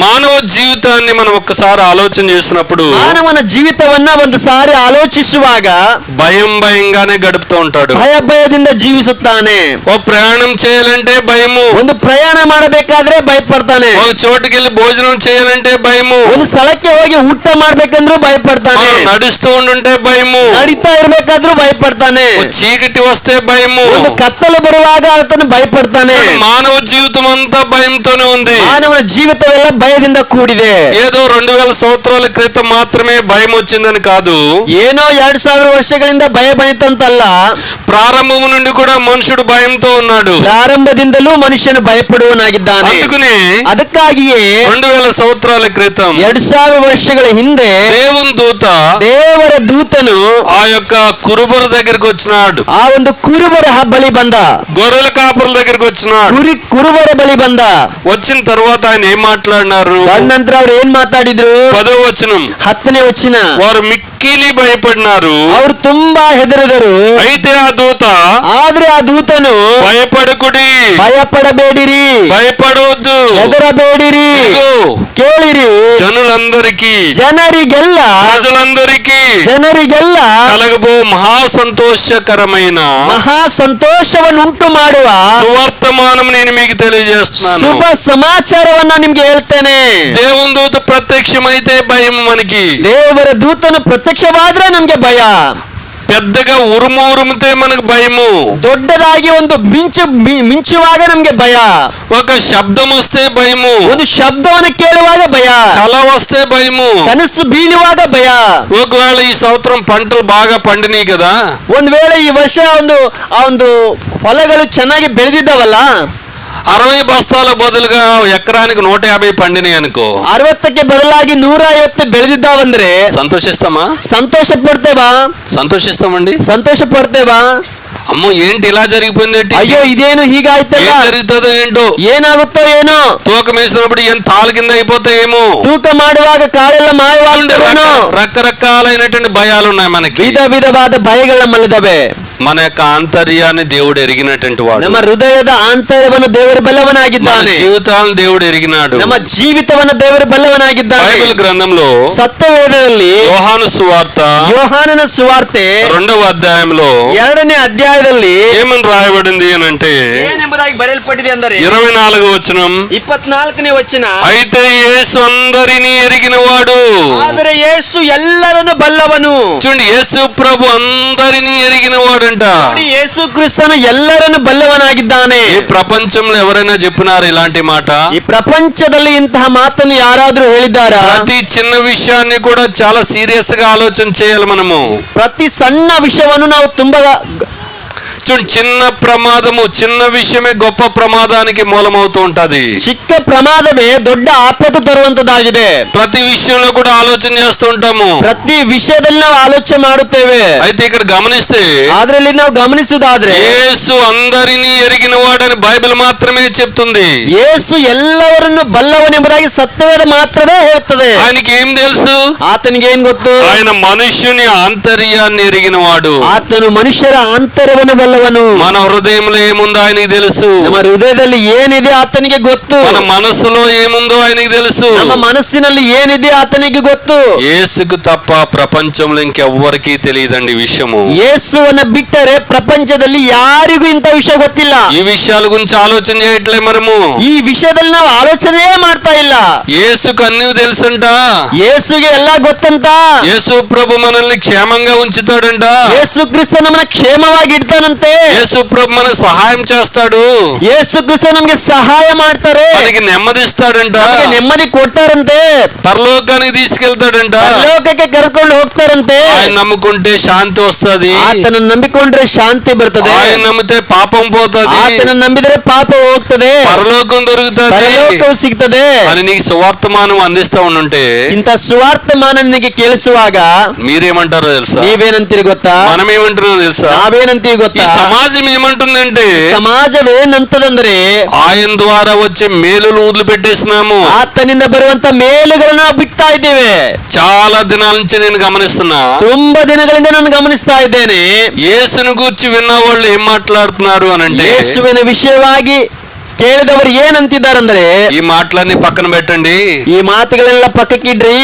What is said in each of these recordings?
మానవ జీవితాన్ని మనం ఒక్కసారి ఆలోచన చేసినప్పుడు ಮಾನವನ ಜೀವಿತವನ್ನ ಒಂದು ಸಾರಿ ಆಲೋಚಿಸುವಾಗ భయం భయంగానే గడుపుతూ ఉంటాడు ಭಯ ಭಯದಿಂದ ಜೀವಿಸುತ್ತಾನೆ ఓ ప్రయాణం చేయాలంటే భయము ಒಂದು ಪ್ರಯಾಣ ಮಾಡಬೇಕಾದ್ರೆ ಭಯಪಡ್ತಾನೆ ఒక చోటుకి వెళ్ళి భోజనం చేయాలంటే భయము ಒಂದು ಸ್ಥಳಕ್ಕೆ ಹೋಗಿ ಊಟ ಮಾಡ್ಬೇಕಂದ್ರೂ ಭಯಪಡ್ತಾನೆ మనం నడుస్తూ ఉండుంటే భయము ನಡೀತಾ ಇರ್ಬೇಕಾದ್ರೂ ಭಯಪಡ್ತಾನೆ ఓ చీకటి వస్తే భయము ಒಂದು ಕತ್ತಲು ಬರುವಾಗ ಆತನು ಭಯಪಡ್ತಾನೆ మానవ జీవితం అంతా భయంతోనే ఉంది ಮಾನವನ ಜೀವಿತವೆಲ್ಲ ಭಯದಿಂದ ಕೂಡಿದೆ ఏదో రెండు వేల సంవత్సరాల క్రితం మాత్రమే భయం వచ్చిందని కాదు ಏನೋ ಎರಡ್ ಸಾವಿರ ವರ್ಷಗಳಿಂದ ಭಯ ಬಂತಂತಲ್ಲ ప్రారంభం నుండి కూడా మనుషుడు భయంతో ఉన్నాడు ಪ್ರಾರಂಭದಿಂದಲೂ ಮನುಷ್ಯನು ಭಯಪಡುವನಾಗಿದ್ದಾನೆ అందుకని ಅದಕ್ಕಾಗಿಯೇ రెండు వేల సంవత్సరాల క్రితం ಎರಡ್ ಸಾವಿರ ವರ್ಷಗಳ ಹಿಂದೆ దేవుని దూత ದೇವರ ದೂತನು ఆ యొక్క కురుబుల దగ్గరికి వచ్చినాడు ಆ ಒಂದು ಕುರುಬರ ಹ- ಬಳಿ ಬಂದ గొర్రెల కాపుల దగ్గరికి వచ్చినాడు ಕುರಿ ಕುರುಬರ ಬಳಿ ಬಂದ వచ్చిన తర్వాత ఆయన ఏం ಮಾತನಾಡರು ಅದ ನಂತರ ಅವ್ರು ಏನ್ ಮಾತಾಡಿದ್ರು ಪದವಚನ ಹತ್ತನೇ ವಚನ ವಾರು ಮಿಕ್ಕ మిక్కిలి భయపడినారు ಅವ್ರು ತುಂಬಾ ಹೆದರಿದರು అయితే ఆ దూత ಆದ್ರೆ ಆ ದೂತನು భయపడకుడి ಭಯಪಡಬೇಡಿರಿ భయపడవద్దు ಹೆದರಬೇಡಿರಿ ఇదిగో ಕೇಳಿರಿ జనులందరికీ ಜನರಿಗೆಲ್ಲ ప్రజలందరికీ ಜನರಿಗೆಲ್ಲ కలగబో మహా సంతోషకరమైన ಮಹಾ ಸಂತೋಷವನ್ನುಂಟು ಮಾಡುವ సువర్తమానం నేను మీకు తెలియజేస్తున్నాను ಶುಭ ಸಮಾಚಾರವನ್ನ ನಿಮ್ಗೆ ಹೇಳ್ತೇನೆ దేవుని దూత ప్రత్యక్షమైతే భయం మనకి ದೇವರ ದೂತನು ಪ್ರತ್ಯಕ್ಷವಾದ್ರೆ ನಮ್ಗೆ ಭಯ పెద్దగా ఉరుము ఉరుముతే మనకు భయము ದೊಡ್ಡದಾಗಿ ಒಂದು ಮಿಂಚು ಮಿ- ಮಿಂಚುವಾಗ ನಮ್ಗೆ ಭಯ ఒక శబ్దం వస్తే భయము ಒಂದು ಶಬ್ದವನ್ನು ಕೇಳುವಾಗ ಭಯ కళ వస్తే భయము ಕನಸು ಬೀಳುವಾಗ ಭಯ ఒకవేళ ఈ సంవత్సరం పంటలు బాగా పండినాయి కదా ಒಂದ್ ವೇಳೆ ಈ ವರ್ಷ ಒಂದು ಆ ಒಂದು ಫಲಗಳು ಚೆನ್ನಾಗಿ ಬೆಳೆದಿದ್ದಾವಲ್ಲ అరవై బస్తాల బదులుగా ఎకరానికి నూట యాభై పండినాయి అనుకో ಅರವತ್ತಕ್ಕೆ ಬದಲಾಗಿ ನೂರ ಐವತ್ತು ಬೆಳೆದಿದ್ದಾವಂದ್ರೆ సంతోషిస్తామా ಸಂತೋಷ ಪಡ್ತೇವಾ సంతోషిస్తామండి ಸಂತೋಷ ಪಡ್ತೇವಾ అమ్మో ఏంటి ఇలా జరిగిపోయింది ఏంటి? ಅಯ್ಯೋ ಇದೇನು ಹೀಗಾಯ್ತಲ್ಲ ఏం జరుగుతుందో ఏంటో ಏನಾಗುತ್ತೋ ಏನೋ తూకం వేసినప్పుడు ఏం తాళ కింద అయిపోతాయేమో ತೂಕ ಮಾಡುವಾಗ ಕಾಳೆಲ್ಲ ಮಾಯವಾಗುತ್ತೇನೋ రక- రకరకాలైనటువంటి భయాలు ఉన్నాయి మనకి ವಿಧ ವಿಧವಾದ ಭಯಗಳ ನಮ್ಮಲ್ಲಿದ್ದಾವೆ మన యొక్క ఆంతర్యాన్ని దేవుడు ఎరిగినటువంటి వాడు ನಮ್ಮ ಹೃದಯದ ಆಂತರ್ಯವನ್ನು ದೇವರು మన ಬಲ್ಲವನಾಗಿದ್ದಾನೆ జీవితాలను దేవుడు ఎరిగినాడు ನಮ್ಮ ಜೀವಿತವನ್ನು ದೇವರು ಬಲ್ಲವನಾಗಿದ್ದಾನೆ బైబిల్ గ్రంథంలో ಸತ್ಯವೇದದಲ್ಲಿ యోహాను సువార్త ಯೋಹಾನನ ಸುವಾರ್ತೆ రెండవ అధ్యాయంలో ಎರಡನೇ ಅಧ್ಯಾಯದಲ್ಲಿ ఏమని రాయబడింది అని అంటే ಏನೆಂಬುದಾಗಿ ಬರೆಯಲ್ಪಟ್ಟಿದೆ ಅಂದರೆ ఇరవై నాలుగు వచనం ಇಪ್ಪತ್ನಾಲ್ಕನೇ ವಚನ అయితే యేసు అందరినీ ఎరిగిన వాడు ಆದರೆ ಯೇಸು ಎಲ್ಲರನ್ನು ಬಲ್ಲವನು చూడండి యేసు ప్రభు అందరినీ ఎరిగిన వాడంట ನೋಡಿ, ಯೇಸು ಕ್ರಿಸ್ತನು ಎಲ್ಲರನ್ನು ಬಲ್ಲವನಾಗಿದ್ದಾನೆ ఈ ప్రపంచంలో ఎవరైనా చెప్పినారు ఇలాంటి మాట ಈ ಪ್ರಪಂಚದಲ್ಲಿ ಇಂತಹ ಮಾತನ್ನು ಯಾರಾದ್ರೂ ಹೇಳಿದ್ದಾರಾ ప్రతి చిన్న విషయాన్ని కూడా చాలా సీరియస్ గా ఆలోచన చేయాలి మనము ಪ್ರತಿ ಸಣ್ಣ ವಿಷಯವನ್ನು ನಾವು ತುಂಬಾ చూడండి చిన్న ప్రమాదము చిన్న విషయమే గొప్ప ప్రమాదానికి మూలమవుతూ ఉంటది ಚಿಕ್ಕ ಪ್ರಮಾದವೇ ದೊಡ್ಡ ಆಪತ್ತು ತರುವಂತದ್ದಾಗಿದೆ ప్రతి విషయంలో కూడా ఆలోచన చేస్తూ ఉంటాము ಪ್ರತಿ ವಿಷಯದಲ್ಲಿ ನಾವು ಆಲೋಚನೆ ಮಾಡುತ್ತೇವೆ అయితే ఇక్కడ గమనిస్తే ಅದ್ರಲ್ಲಿ ನಾವು ಗಮನಿಸುವುದಾದ್ರೆ యేసు అందరినీ ఎరిగిన వాడని బైబిల్ మాత్రమే చెప్తుంది ಯೇಸು ಎಲ್ಲವರನ್ನು ಬಲ್ಲವನೆಂಬುದಾಗಿ ಸತ್ಯವೇದ ಮಾತ್ರವೇ ಹೇಳ್ತದೆ ఆయనకి ఏం తెలుసు ಆತನಿಗೆ ಏನ್ ಗೊತ್ತು ఆయన మనుష్యుని ఆంతర్యాన్ని ఎరిగిన వాడు ಆತನು ಮನುಷ್ಯರ ಆಂತರ್ಯವನ್ನು ಬಲ್ಲವನು మన హృదయంలో ఏముందో ఆయనకి తెలుసు ನಮ್ಮ ಹೃದಯದಲ್ಲಿ ಏನಿದೆ ಆತನಿಗೆ ಗೊತ್ತು మన మనసులో ఏముందో ఆయనకి తెలుసు ನಮ್ಮ ಮನಸ್ಸಿನಲ್ಲಿ ಏನಿದೆ ಆತನಿಗೆ ಗೊತ್ತು యేసుకు తప్ప ప్రపంచంలో ఇంకెవ్వరికీ తెలియదండి ఈ విషయము ಯೇಸುವನ್ನ ಬಿಟ್ಟರೆ ಪ್ರಪಂಚದಲ್ಲಿ ಯಾರಿಗೂ ಇಂಥ ವಿಷಯ ಗೊತ್ತಿಲ್ಲ ఈ విషయాల గురించి ఆలోచన చేయట్లే మనము ಈ ವಿಷಯದಲ್ಲಿ ನಾವು ಆಲೋಚನೆ ಮಾಡ್ತಾ ಇಲ್ಲ యేసుకు అన్ని తెలుసంట ಯೇಸುಗೆ ಎಲ್ಲ ಗೊತ್ತಂತ యేసు ప్రభు మనల్ని క్షేమంగా ఉంచుతాడంట ಯೇಸು ಕ್ರಿಸ್ತ ನಮ್ಮನ್ನ ಕ್ಷೇಮವಾಗಿ ಇಡ್ತಾನಂತೆ యేసు ప్రభు మనకు సహాయం చేస్తాడు ಯೇಸು ಕ್ರಿಸ್ತ ನಮ್ಗೆ ಸಹಾಯ ಮಾಡ್ತಾರೆ మనకి నెమ్మదిస్తాడంట ನಮ್ಗೆ ನೆಮ್ಮದಿ ಕೊಡ್ತಾರಂತೆ పరలోకానికి తీసుకెళ్తాడంట ಲೋಕಕ್ಕೆ ಕರ್ಕೊಂಡು ಹೋಗ್ತಾರಂತೆ ఆయన నమ్ముకుంటే శాంతి వస్తది ಆತನ ನಂಬಿಕೊಂಡ್ರೆ ಶಾಂತಿ ಬರ್ತದೆ ఆయన నమ్మితే పాపం పోతది ಆತನ ನಂಬಿದರೆ ಪಾಪ ಹೋಗ್ತದೆ పరలోకం దొరుకుతుంది ಪರಲೋಕವು ಸಿಗ್ತದೆ అని నీకు సువార్తమానం అందిస్తా ఉండుంటే ಇಂಥ ಸುವಾರ್ತಮಾನ ನಿನಗೆ ಕೇಳಿಸುವಾಗ మీరేమంటారో తెలుసా ನೀವೇನಂತೀರಿ ಗೊತ್ತಾ మనం ఏమంటున్నారో తెలుసా ನಾವೇನಂತೀವಿ ఈ ಗೊತ್ತಾ సమాజం ఏమంటుందంటే సమాజం ఏంటది ఆయన ద్వారా వచ్చే మేలు ఊదులు పెట్టేసినాము అతని బరువంత మేలు బిట్టే చాలా దినాల నుంచి నేను గమనిస్తున్నా. తొంభై దినాల నన్ను గమనిస్తా ఇదేని యేసును గుర్చి విన్న వాళ్ళు ఏం మాట్లాడుతున్నారు అని అంటే విషయవాగి కేదవరు ఏనంతిద్దారు అందరే ఈ మాటలన్నీ పక్కన పెట్టండి. ఈ మాతగల పక్కకి డ్రీ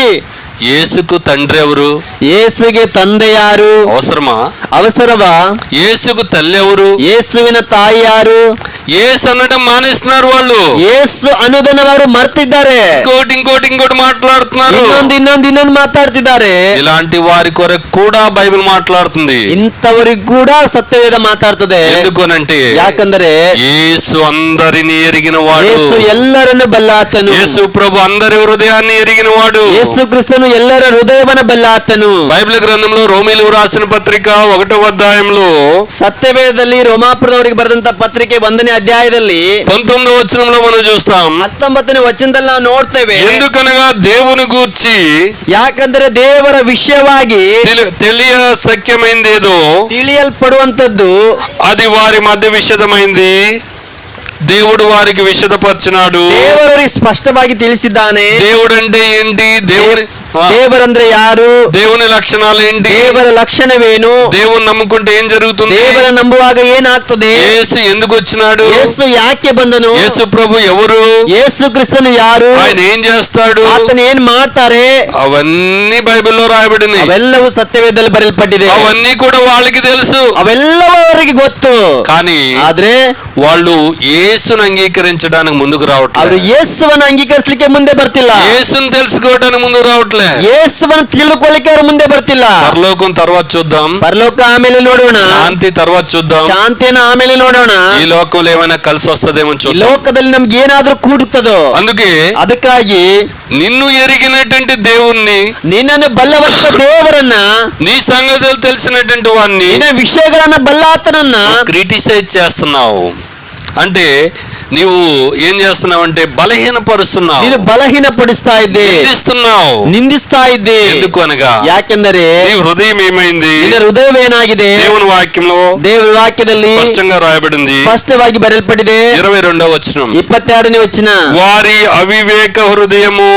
యేసుకు తండ్రి ఎవరు? ఏసుగే తండ్రి యారు? అవసరమా? అవసరమా? ఏసుకు తల్లి ఎవరు? ఏసువిన తాయి యారు? ఏసు అనడం మానేస్తున్నారు వాళ్ళు ಯೇಸು ಅನ್ನೋದನ್ನ ಅವರು ಮರ್ತಿದ್ದಾರೆ ఇంకోటి ఇంకోటి ఇంకోటి మాట్లాడుతున్నారు ಇನ್ನೊಂದು ಇನ್ನೊಂದು ಇನ್ನೊಂದು ಮಾತಾಡ್ತಿದ್ದಾರೆ ఇలాంటి వారి కొరకు కూడా బైబిల్ మాట్లాడుతుంది ಇಂಥವರಿಗೂ ಕೂಡ ಸತ್ಯವೇದ ಮಾತಾಡ್ತದೆ ఎందుకనంటే ಯಾಕಂದರೆ యేసు అందరిని ఎరిగిన వాడు ಯೇಸು ಎಲ್ಲರನ್ನು ಬಲ್ಲಾತನು యేసు ప్రభు అందరి హృదయాన్ని ఎరిగిన వాడు ಯೇಸು ಕ್ರಿಸ್ತನು ಎಲ್ಲರ ಹೃದಯವನ್ನ ಬಲ್ಲಾತನು బైబిల్ గ్రంథంలో రోమిలు రాసిన పత్రిక ఒకటో అధ్యాయంలో ಸತ್ಯವೇದದಲ್ಲಿ ರೋಮಾಪುರದವರಿಗೆ ಬರೆದಂತ ಪತ್ರಿಕೆ ಒಂದನೇ ಅಧ್ಯಾಯದಲ್ಲಿ పంతొమ్మిదో వచనంలో మనం చూస్తాం ಹತ್ತೊಂಬತ್ತನೇ ವಚನದಲ್ಲಿ ನಾವು ನೋಡ್ತೇವೆ ఎందుకనగా దేవుని గూర్చి ಯಾಕಂದ್ರೆ ದೇವರ ವಿಷಯವಾಗಿ తెలి- తెలియ సఖ్యమైంది ఏదో ತಿಳಿಯಲ್ಪಡುವಂತದ್ದು అది వారి మధ్య విషదమైంది దేవుడు వారికి విషదపరిచినాడు ದೇವರವರಿಗೆ ಸ್ಪಷ್ಟವಾಗಿ ತಿಳಿಸಿದ್ದಾನೆ దేవుడు అంటే ఏంటి దేవుని ఆ, ದೇವರಂದ್ರೆ ಯಾರು దేవుని లక్షణాలు ఏంటి ದೇವರ ಲಕ್ಷಣವೇನು దేవుని నమ్ముకుంటే ఏం జరుగుతుంది ದೇವರ ನಂಬುವಾಗ ಏನಾಗ್ತದೆ యేసు ఎందుకు వచ్చినాడు ಯೇಸು ಯಾಕೆ ಬಂದನು యేసు ప్రభు ఎవరు ಯೇಸು ಕ್ರಿಸ್ತನು ಯಾರು ఆయన ఏం చేస్తాడు ಆತನ ಏನ್ ಮಾಡ್ತಾರೆ అవన్నీ బైబిల్లో రాయబడినాయి ಅವೆಲ್ಲವೂ ಸತ್ಯವೇದದಲ್ಲಿ ಬರೆಯಲ್ಪಟ್ಟಿದೆ అవన్నీ కూడా వాళ్ళకి తెలుసు ಅವೆಲ್ಲವೂ ಅವರಿಗೆ ಗೊತ್ತು కానీ ಆದ್ರೆ వాళ్ళు యేసును అంగీకరించడానికి ముందుకు ಅವರು రావట్లేదు ಯೇಸುವನ್ನು ಅಂಗೀಕರಿಸಲಿಕ್ಕೆ ಮುಂದೆ ಬರ್ತಿಲ್ಲ యేసును తెలుసుకోవడానికి ముందుకు రావట్లే ಯೇಸುವನ್ನು ತಿಳಿದುಕೊಳ್ಳಿಕ್ಕೆ ಅವರು ಮುಂದೆ ಬರ್ತಿಲ್ಲ పరలోకం తర్వాత చూద్దాం ಪರಲೋಕ ಆಮೇಲೆ ನೋಡೋಣ శాంతి తర్వాత చూద్దాం ಶಾಂತಿಯನ್ನು ಆಮೇಲೆ ನೋಡೋಣ ఈ లోకంలో ఏమైనా కలిసి వస్తుందేమో ಈ చూద్దాం ಲೋಕದಲ್ಲಿ ನಮ್ಗೆ ಏನಾದ್ರೂ ಕೂಡುತ್ತದೋ అందుకే ಅದಕ್ಕಾಗಿ నిన్ను ఎరిగినటువంటి దేవుణ్ణి ನಿನ್ನನ್ನು ಬಲ್ಲವಂತ ದೇವರನ್ನ నీ సంగతులు తెలిసినటువంటి వాడిని ನಿನ್ನ ವಿಷಯಗಳನ್ನ ಬಲ್ಲಾತನನ್ನ క్రిటిసైజ్ చేస్తున్నావు అంటే నీవు ఏం చేస్తున్నావు అంటే బలహీనపరుస్తున్నావు ನೀನು ಬಲಹೀನಪಡಿಸ್ತಾ ಇದ್ದೆ నిందిస్తున్నావు ನಿಂದಿಸ್ತಾ ಇದ್ದೆ ఎందుకు అనగా ಯಾಕೆಂದರೆ నీ హృదయం ఏమైంది ನಿನ್ನ ಹೃದಯವೇನಾಗಿದೆ దేవుని వాక్యంలో ದೇವರ ವಾಕ್ಯದಲ್ಲಿ స్పష్టంగా రాయబడింది ಸ್ಪಷ್ಟವಾಗಿ ಬರೆಯಲ್ಪಟ್ಟಿದೆ ఇరవై రెండవ వచనం ಇಪ್ಪತ್ತೆರಡನೇ ವಚನ వారి అవివేక హృదయము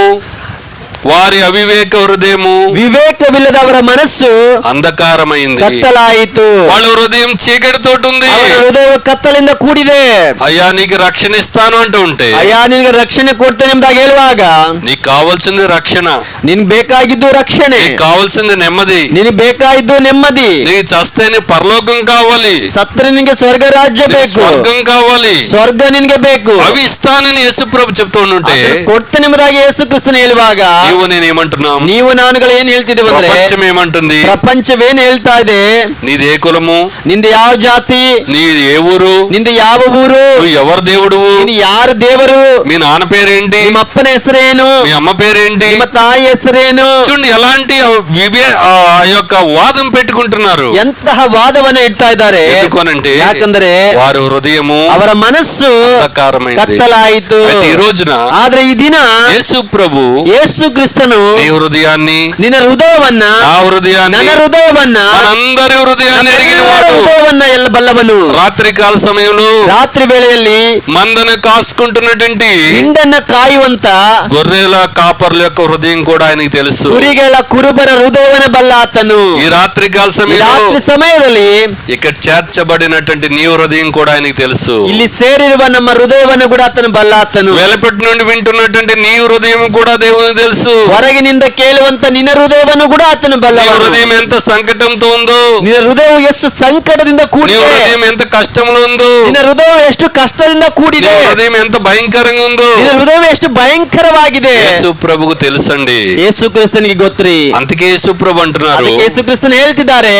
వారి అవివేక హృదయము ವಿವೇಕವಿಲ್ಲದವರ ಮನಸ್ಸು అంధకారమైంది ಕತ್ತಲಾಯಿತು వాళ్ళ హృదయం చీకటితోటి ఉంది ಅವರ ಹೃದಯ ಕತ್ತಲಿಂದ ಕೂಡಿದೆ అయ్యా నీకు రక్షణ ఇస్తాను అంటూ ఉంటే ಅಯ್ಯ ನಿನಗೆ ರಕ್ಷಣೆ ಕೊಡ್ತೇನೆ ಎಂಬುದಾಗಿ ಹೇಳುವಾಗ నీకు కావాల్సింది రక్షణ ನಿನ್ಗೆ ಬೇಕಾಗಿದ್ದು ರಕ್ಷಣೆ నీకు కావాల్సింది నెమ్మది ನಿನಗೆ ಬೇಕಾಗಿದ್ದು ನೆಮ್ಮದಿ నీకు చస్తేనే పరలోకం కావాలి ಸತ್ರ ನಿನಗೆ ಸ್ವರ್ಗ ರಾಜ್ಯ నీకు ಬೇಕು స్వర్గం కావాలి ಸ್ವರ್ಗ ನಿನಗೆ ಬೇಕು అవి ఇస్తానని యేసుప్రభు చెప్తూ ఉంటే ಅದನ್ನು ಕೊಡ್ತೇನೆ ಎಂಬುದಾಗಿ ಯೇಸು ಕ್ರಿಸ್ತನು ಹೇಳುವಾಗ నీవు నేను ఏమంటున్నాం ನೀವು ನಾನುಗಳು ಏನ್ ಹೇಳ್ತಿದ್ದೇವೆ ಅಂದ್ರೆ ప్రపంచం ఏమంటుంది ಪ್ರಪಂಚವೇನ್ ಹೇಳ್ತಾ ಇದೆ నీది ఏ కులము ನಿಂದು ಯಾವ ಜಾತಿ నీది ఏ ఊరు ನಿಂದು ಯಾವ ಊರು నువ్వు ఎవరు దేవుడువు ನೀನು ಯಾರು ದೇವರು మీ నాన్న పేరేంటి ನಿಮ್ಮ ಅಪ್ಪನ ಹೆಸರೇನು మీ అమ్మ పేరేంటి ನಿಮ್ಮ ತಾಯಿ ಹೆಸರೇನು చూడండి ఎలాంటి వివే ఆ యొక్క వాదం పెట్టుకుంటున్నారు ಎಂತಹ ವಾದವನ್ನ ಇಡ್ತಾ ಇದ್ದಾರೆ ఎందుకనంటే ಯಾಕಂದ್ರೆ వారి హృదయము ಅವರ ಮನಸ್ಸು అంధకారమైంది ಕತ್ತಲಾಯಿತು అయితే ఈ రోజున ಆದ್ರೆ ಈ ದಿನ యేసు ప్రభు ಯೇಸು ಕ್ರಿಸ್ತನು నీ హృదయాన్ని ನಿನ್ನ ಹೃದಯವನ್ನ నా హృదయాన్ని ನನ್ನ ಹೃದಯವನ್ನ మనందరి హృదయాన్ని ఎరిగిన ನಮ್ಮೆಲ್ಲರ వాడు ಹೃದಯವನ್ನ ಎಲ್ಲ ಬಲ್ಲವನು రాత్రి కాల సమయంలో ರಾತ್ರಿ ವೇಳೆಯಲ್ಲಿ మందను కాసుకుంటున్నటువంటి ಹಿಂಡನ್ನ ಕಾಯುವಂತ గొర్రెల కాపర్ల యొక్క హృదయం కూడా ఆయనకి తెలుసు ಕುರಿಗಳ ಕುರುಬರ ಹೃದಯವನ್ನ ಬಲ್ಲಾತನು ఈ రాత్రి కాల ಈ సమయంలో ರಾತ್ರಿ ಸಮಯದಲ್ಲಿ ఇక్కడ చేర్చబడినటువంటి నీ హృదయం కూడా ఆయనకి తెలుసు ಇಲ್ಲಿ ಸೇರಿರುವ ನಮ್ಮ ಹೃದಯವನ್ನು ಕೂಡ ಆತನು ಬಲ್ಲಾತನು వెలపెట్టి నుండి వింటున్నటువంటి నీ హృదయం కూడా దేవునికి తెలుసు ಹೊರಗಿನಿಂದ ಕೇಳುವಂತ ನಿನ್ನ ಹೃದಯವನ್ನು ಕೂಡ ಆತನು నీ ಬಲ್ಲವನು హృదయం ఎంత సంకటంతో ఉందో ನಿನ್ನ ಹೃದಯವು ಎಷ್ಟು ಸಂಕಟದಿಂದ నీ ಕೂಡಿದೆ హృదయం ఎంత కష్టంలో ఉందో ನಿನ್ನ ಹೃದಯವು ಎಷ್ಟು ಕಷ್ಟದಿಂದ నీ ಕೂಡಿದೆ హృదయం ఎంత భయంకరంగా ఉందో ನಿನ್ನ ಹೃದಯವು ಎಷ್ಟು ಭಯಂಕರವಾಗಿದೆ యేసు ప్రభుకు తెలుసండి ಯೇಸು ಕ್ರಿಸ್ತನಿಗೆ ಗೊತ್ತ್ರಿ అందుకే యేసు ప్రభు అంటున్నారు ಅದಕ್ಕೆ ಯೇಸು ಕ್ರಿಸ್ತನು ಹೇಳ್ತಿದ್ದಾರೆ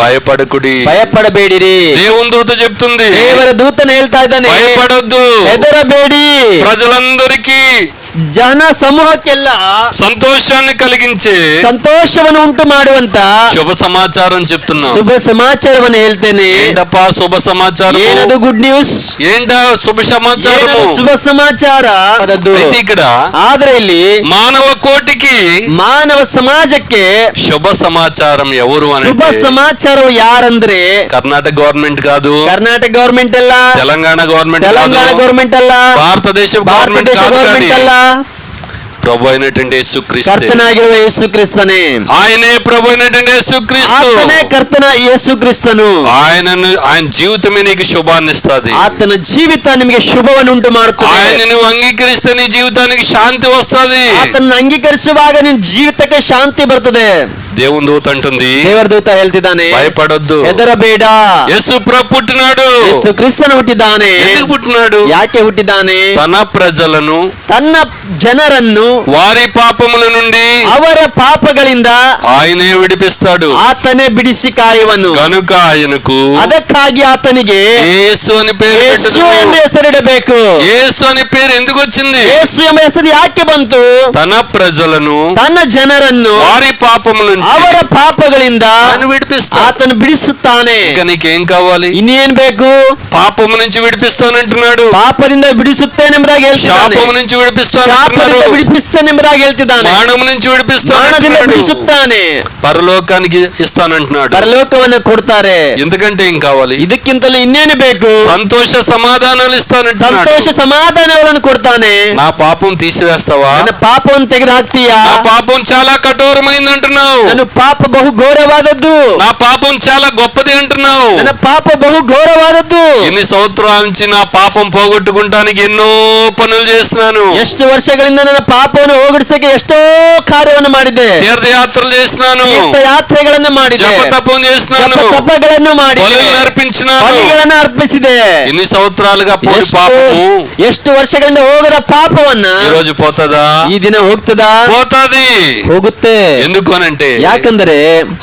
భయపడకుడి ಭಯಪಡಬೇಡಿರಿ దేవుని దూత చెప్తుంది ದೇವರ ದೂತನ ಹೇಳ್ತಾ ಇದ್ದಾನೆ భయపడొద్దు ಹೆದರಬೇಡಿ ప్రజలందరికీ ಜನ ಸಮೂಹಕ್ಕೆಲ್ಲ సంతోషాన్ని కలిగించే ಸಂತೋಷವನ್ನು ಉಂಟು ಮಾಡುವಂತ శుభ సమాచారం చెప్తున్నాం ಶುಭ ಸಮಾಚಾರವನ್ನು ಹೇಳ್ತೇನೆ ఏంటప్పా శుభ సమాచారం ಏನದು ಗುಡ್ ನ್ಯೂಸ್ ఏంటా శుభ సమాచారం ಏನದು ಶುಭ ಸಮಾಚಾರ ಅದದ್ದು అయితే ఇక్కడ ಆದ್ರೆ ಇಲ್ಲಿ మానవ కోటికి ಮಾನವ ಸಮಾಜಕ್ಕೆ శుభ సమాచారం ఎవరు అని ಶುಭ ಸಮಾಚಾರವು ಯಾರಂದ್ರೆ కర్ణాటక గవర్నమెంట్ కాదు ಕರ್ನಾಟಕ ಗವರ್ಮೆಂಟ್ ಅಲ್ಲ తెలంగాణ గవర్నమెంట్ ತೆಲಂಗಾಣ కాదు ಗವರ್ಮೆಂಟ್ ಅಲ್ಲ భారతదేశ ಭಾರತ గవర్నమెంట్ ದೇಶ కాదు కానీ ಗವರ್ಮೆಂಟ್ ಅಲ್ಲ ప్రభు అయినటువంటి యేసుక్రీస్తు ಕರ್ತನಾಗಿರುವ ಯೇಸು ಕ್ರಿಸ್ತನೇ ఆయనే ప్రభు అయినటువంటి యేసుక్రీస్తు ಆತನೇ ಕರ್ತನ ಯೇಸು ಕ್ರಿಸ್ತನು ఆయనను ఆయన జీవితమే నీకు శుభాన్ని ఇస్తుంది ಆತನ ಜೀವಿತ ನಿಮಗೆ ಶುಭವನ್ನು ಉಂಟು ಮಾಡುತ್ತದೆ ఆయన నువ్వు అంగీకరిస్తే నీ జీవితానికి శాంతి వస్తుంది ಆತನ ಅಂಗೀಕರಿಸುವಾಗ ನಿನ್ ಜೀವಿತಕ್ಕೆ ಶಾಂತಿ ಬರ್ತದೆ దేవుని దూత అంటుంది ದೇವರ ದೂತ ಹೇಳ್ತಿದ್ದಾನೆ భయపడొద్దు ಹೆದರಬೇಡ యేసు ప్రభు పుట్టినాడు ಯೇಸು ಕ್ರಿಸ್ತನು ಹುಟ್ಟಿದ್ದಾನೆ ఎందుకు పుట్టినాడు ಯಾಕೆ ಹುಟ್ಟಿದ್ದಾನೆ తన ప్రజలను ತನ್ನ ಜನರನ್ನು వారి పాపముల నుండి ಅವರ ಪಾಪಗಳಿಂದ ఆయనే విడిపిస్తాడు ಆತನೇ ಬಿಡಿಸಿ ಕಾಯುವನು కనుక ఆయనకు ಅದಕ್ಕಾಗಿ ಆತನಿಗೆ యేసు అని పేరు ಯೇಸು పెట్టుదురు. ಎಂಬ ಹೆಸರಿಡಬೇಕು యేసు అని పేరు ఎందుకు వచ్చింది ಯೇಸು ಎಂಬ ಹೆಸರು ಯಾಕೆ ಬಂತು తన ప్రజలను ತನ್ನ ಜನರನ್ನು వారి పాపముల నుంచి ಅವರ ಪಾಪಗಳಿಂದ ఆయన విడిపిస్తాడు ಆತನು ಬಿಡಿಸುತ್ತಾನೆ ఇక నీకేం కావాలి ಇನ್ನೇನ್ ಬೇಕು పాపము నుంచి విడిపిస్తానంటున్నాడు ಪಾಪದಿಂದ ಬಿಡಿಸುತ್ತೇನೆಂಬುದಾಗಿ ಹೇಳ್ತಿದ್ದಾನೆ శాపము నుంచి విడిపిస్తానంటున్నాడు ಶಾಪದಿಂದ ಬಿಡಿಪಿಸ್ತೇನೆಂಬುದಾಗಿ ಹೇಳ್ತಿದ್ದಾನೆ మానము నుంచి ಮಾನದಿಂದ విడిపిస్తానంటున్నాడు ಬಿಡಿಸುತ್ತಾನೆ పరలోకానికి ఇస్తానంటున్నాడు ಪರಲೋಕವನ್ನು ಕೊಡ್ತಾರೆ ఎందుకంటే ఏం కావాలి ಇದಕ್ಕಿಂತಲೂ ಇನ್ನೇನು ಬೇಕು సంతోష సమాధానాలు ఇస్తానంటున్నాడు ಸಂತೋಷ ಸಮಾಧಾನಗಳನ್ನು ಕೊಡ್ತಾನೆ నా పాపం తీసివేస్తావా ನನ್ನ ಪಾಪವನ್ನು ತೆಗೆದು ಹಾಕ್ತೀಯಾ నా పాపం చాలా కఠోరమైంది అంటున్నావు ನನ್ನ ಪಾಪ ಬಹು ಘೋರವಾದದ್ದು నా పాపం చాలా గొప్పది అంటున్నావు ನನ್ನ ಪಾಪ ಬಹು ಘೋರವಾದದ್ದು ఎన్ని సంవత్సరాల నుంచి నా పాపం పోగొట్టుకుంటానికి ఎన్నో పనులు చేస్తున్నాను ಎಷ್ಟು ವರ್ಷಗಳಿಂದ ನನ್ನ ಪಾಪವನ್ನು ಹೋಗಡಿಸಕ್ಕೆ ಎಷ್ಟೋ ಕಾರ್ಯವನ್ನು ಮಾಡಿದ್ದೆ తీర్థయాత్రలు చేసినాను ತೀರ್ಥ ಯಾತ್ರೆಗಳನ್ನು ಮಾಡಿದೆ జపతపం చేసినాను ಜಪ ತಪಗಳನ್ನು ಮಾಡಿದೆ బలులు అర్పించినాను ಬಲಿಗಳನ್ನು ಅರ್ಪಿಸಿದೆ ఎన్ని సంవత్సరాలుగా పోయి ಎಷ್ಟು పాపము ಎಷ್ಟು ವರ್ಷಗಳಿಂದ ಹೋಗದ ಪಾಪವನ್ನ ఈ రోజు పోతదా ಈ ದಿನ ಹೋಗ್ತದಾ పోతాది ಹೋಗುತ್ತೆ ఎందుకు అనంటే ಯಾಕಂದರೆ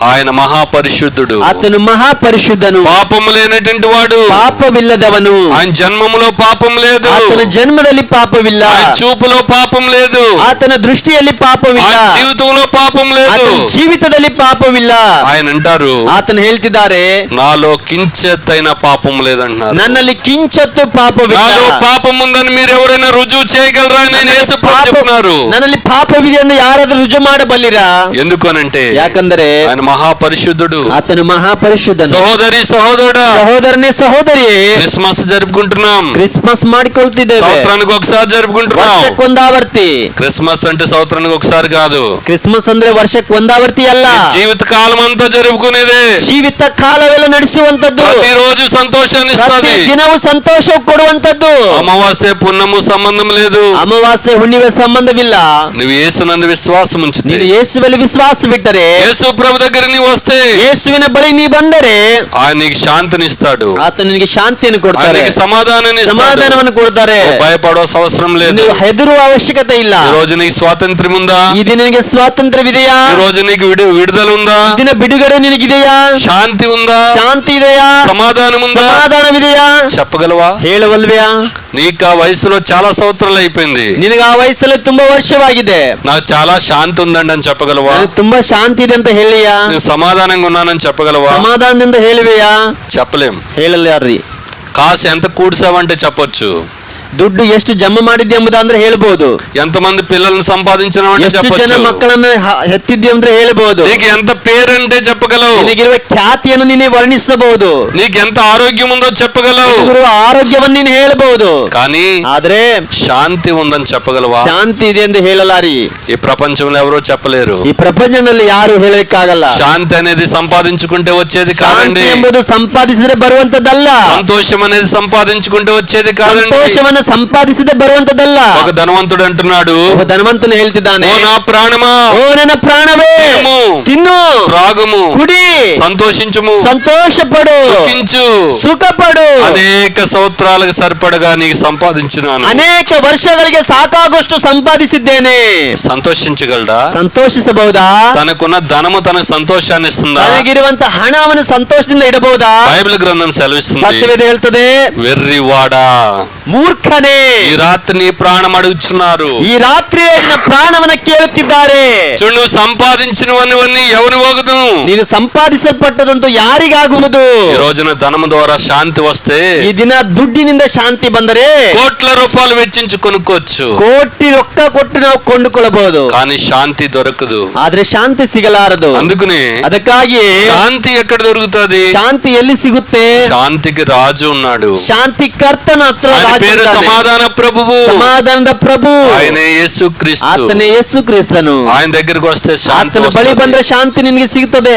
ఆయన మహాపరిశుద్ధుడు ಆತನು ಮಹಾಪರಿಶುದ್ಧನು పాపము లేనటువంటి వాడు ಪಾಪವಿಲ್ಲದವನು ఆయన జన్మములో పాపం లేదు ಆತನ ಜನ್ಮದಲ್ಲಿ ಪಾಪವಿಲ್ಲ ఆయన చూపులో పాపం లేదు ಆತನ ದೃಷ್ಟಿಯಲ್ಲಿ ಪಾಪವಿಲ್ಲ ఆయన జీవితంలో పాపం లేదు ಆತನ ಜೀವಿತದಲ್ಲಿ ಪಾಪವಿಲ್ಲ ఆయన అంటారు ಆತನು ಹೇಳ್ತಿದ್ದಾರೆ నాలో కించెత్తైన పాపం లేదంటున్నారు ನನ್ನಲ್ಲಿ ಕಿಂಚತ್ತು ಪಾಪವಿಲ್ಲ నాలో పాపం ఉందని మీరు ఎవరైనా రుజువు చేయగలరా అని నేను యేసు ప్రభు ಪಾಪ- చెప్తున్నారు ನನ್ನಲ್ಲಿ ಪಾಪವಿದೆ ಎಂದು ಯಾರಾದ್ರೂ ರುಜು ಮಾಡಬಲ್ಲಿರಾ ఎందుకు అనంటే ಯಾಕಂದರೆ ఆయన మహాపరిశుద్ధుడు ಆತನು ಮಹಾಪರಿಶುದ್ಧನು సహోదరి సహోదరుడా ಸಹೋದರನೇ ಸಹೋದರಿ క్రిస్మస్ జరుపుకుంటున్నాం ಕ್ರಿಸ್ಮಸ್ ಮಾಡಿಕೊಳ್ತಿದ್ದೇವೆ సంవత్సరానికి ఒకసారి జరుపుకుంటున్నాం ವರ್ಷಕ್ಕೊಂದಾವರ್ತಿ క్రిస్మస్ అంటే సంవత్సరానికి ఒకసారి కాదు ಕ್ರಿಸ್ಮಸ್ ಅಂದ್ರೆ ವರ್ಷಕ್ಕೆ ಒಂದಾವರ್ತಿ ಅಲ್ಲ జీవిత కాలం అంతా జరుపుకునేదే ಜೀವಿತ ಕಾಲವೆಲ್ಲ ನಡೆಸುವಂತದ್ದು ప్రతి రోజు సంతోషాన్ని ಪ್ರತಿ ఇస్తుంది ದಿನವೂ ಸಂತೋಷ ಕೊಡುವಂತದ್ದು అమావాస్య పున్నము సంబంధం లేదు ಅಮಾವಾಸ್ಯೆ ಹುಣ್ಣಿಮೆ ಸಂಬಂಧವಿಲ್ಲ నువ్వు యేసునందు విశ్వాసం ఉంచితే ನೀನು ಯೇಸುವಲ್ಲಿ ವಿಶ್ವಾಸ ಬಿಟ್ಟರೆ యేసు ప్రభు దగ్గర నీవు వస్తే ಯೇಸುವಿನ ಬಳಿ ನೀ ಬಂದರೆ ఆయన నీకు శాంతినిస్తాడు ಆತ ನಿನಗೆ ಶಾಂತಿಯನ್ನು ಕೊಡ್ತಾರೆ ఆయనకి సమాధానాన్ని ఇస్తాడు ಸಮಾಧಾನವನ್ನು ಕೊಡ್ತಾರೆ భయపడవలసిన అవసరం లేదు ನೀವು ಹೆದರುವ ಅವಶ್ಯಕತೆ ಇಲ್ಲ ఈ రోజు నీకు స్వాతంత్ర్యం ఉందా ಈ ದಿನ ನಿನಗೆ ಸ್ವಾತಂತ್ರ್ಯವಿದೆಯಾ ఈ రోజు నీకు విడు విడుదల ఉందా ಈ ದಿನ ಬಿಡುಗಡೆ ನಿನಗಿದೆಯಾ శాంతి ఉందా ಶಾಂತಿ ಇದೆಯಾ సమాధానం ఉందా ಸಮಾಧಾನವಿದೆಯಾ చెప్పగలవా ಹೇಳುವಲ್ವ್ಯಾ నీకు ఆ వయసులో చాలా సంవత్సరాలు అయిపోయింది ನಿನಗೆ ಆ ವಯಸ್ಸಲ್ಲಿ ತುಂಬಾ ವರ್ಷವಾಗಿದೆ నాకు చాలా శాంతి ఉందండి అని చెప్పగలవా ನನಗೆ ತುಂಬಾ ಶಾಂತಿ ಇದೆ ಅಂತ ಹೇಳಿಯಾ నేను సమాధానంగా ఉన్నానని చెప్పగలవా ಸಮಾಧಾನದಿಂದ ಹೇಳುವೆಯಾ చెప్పలేం ಹೇಳಲ್ಯಾರ್ರಿ కాసు ఎంత కూడ్చావంటే చెప్పొచ్చు ದುಡ್ಡು ಎಷ್ಟು ಜಮಾ ಮಾಡಿದ್ದೆ ಎಂಬುದಂದ್ರೆ ಹೇಳ್ಬೋದು ఎంతమంది పిల్లల్ని సంపాదించినావంటే ಎಷ್ಟು ಜನ చెప్పొచ్చు ಮಕ್ಕಳನ್ನ ಹ- ಹೆತ್ತಿದ್ದೆ ಅಂದ್ರೆ ಹೇಳ್ಬೋದು నీకు ఎంత పేరంటే చెప్పగలవు ನಿನಗಿರುವ ಖ್ಯಾತಿಯನ್ನು ನೀನೆ ವರ್ಣಿಸಬಹುದು నీకు ఎంత ఆరోగ్యం ఉందో చెప్పగలవు ನಿನಗಿರುವ ಆರೋಗ್ಯವನ್ನು ನೀನು ಹೇಳಬಹುದು కానీ ಆದ್ರೆ శాంతి ఉందని చెప్పగలవా ಶಾಂತಿ ಇದೆ ಎಂದು ಹೇಳಲಾರಿ ఈ ప్రపంచంలో ఎవరో చెప్పలేరు ಈ ಪ್ರಪಂಚದಲ್ಲಿ ಯಾರು ಹೇಳಲಿಕ್ಕಾಗಲ್ಲ శాంతి అనేది సంపాదించుకుంటే వచ్చేది ಶಾಂತಿ కాదండి ಎಂಬುದು ಸಂಪಾದಿಸಿದ್ರೆ ಬರುವಂತದ್ದಲ್ಲ సంతోషం అనేది సంపాదించుకుంటే వచ్చేది కాదండి ಸಂತೋಷವನ್ನ ಸಂಪಾದಿಸಿದ್ರೆ ಬರುವಂತದ್ದಲ್ಲ ఒక ధనవంతుడు అంటున్నాడు ಒಬ್ಬ ಧನವಂತನು ఓ ಹೇಳ್ತಿದ್ದಾನೆ నా ప్రాణమా ಓ ನನ್ನ ಪ್ರಾಣವೇ తినుము, ತಿನ್ನು త్రాగుము ಕುಡಿ సంతోషించుము ಸಂತೋಷ ಪಡು సుఖించు ಸುಖ ಪಡು అనేక సంవత్సరాలకు సరిపడగా నీకు సంపాదించినాను ಅನೇಕ ವರ್ಷಗಳಿಗೆ ಸಾಕಾಗುವಷ್ಟು ಸಂಪಾದಿಸಿದ್ದೇನೆ సంతోషించగలడా ಸಂತೋಷಿಸಬಹುದಾ తనకున్న ధనము తనకు సంతోషాన్ని ఇస్తుందా ತನಗಿರುವಂತ ಹಣವನ್ನು ಸಂತೋಷದಿಂದ ಇಡಬಹುದಾ బైబిల్ గ్రంథం సెలవిస్తుంది ಸತ್ಯವೇದ ಹೇಳ್ತದೆ వెర్రివాడా ಮೂರ್ಖನೇ ఈ రాత్రి నీ ప్రాణం అడుగుచున్నారు ಈ ರಾತ್ರಿ ನಿನ್ನ ಪ್ರಾಣವನ್ನ ಕೇಳುತ್ತಿದ್ದಾರೆ చూడు నువ్వు సంపాదించినవన్నీ ఎవరి పోగదు ನೀನು ಸಂಪಾದಿಸಲ್ಪಟ್ಟದಂತೂ ಯಾರಿಗಾಗುವುದು ఈ రోజున ధనము ద్వారా శాంతి వస్తే ಈ ದಿನ ದುಡ್ಡಿನಿಂದ ಶಾಂತಿ ಬಂದರೆ కోట్ల రూపాయలు వెచ్చించి కొనుక్కోవచ్చు ಕೋಟಿ ರೊಕ್ಕ ಕೊಟ್ಟು ನಾವು ಕೊಂಡುಕೊಳ್ಳಬಹುದು కానీ శాంతి దొరకదు ಆದ್ರೆ ಶಾಂತಿ ಸಿಗಲಾರದು అందుకనే ಅದಕ್ಕಾಗಿ శాంతి ఎక్కడ దొరుకుతుంది ಶಾಂತಿ ಎಲ್ಲಿ ಸಿಗುತ್ತೆ శాంతికి రాజు ఉన్నాడు ಶಾಂತಿ ಕರ್ತನ ಹತ್ರ ఆయన ರಾಜ పేరు ಇದ್ದಾನೆ. సమాధాన ప్రభువు ಸಮಾಧಾನದ ಪ್ರಭು ఆయనే యేసు క్రీస్తు ಆತನೇ ಯೇಸು ಕ್ರಿಸ್ತನು ఆయన దగ్గరికి వస్తే శాంతి ಆತನ ಬಳಿ వస్తుంది. ಬಂದ್ರೆ ಶಾಂತಿ ನಿನ್ಗೆ ಸಿಗ್ತದೆ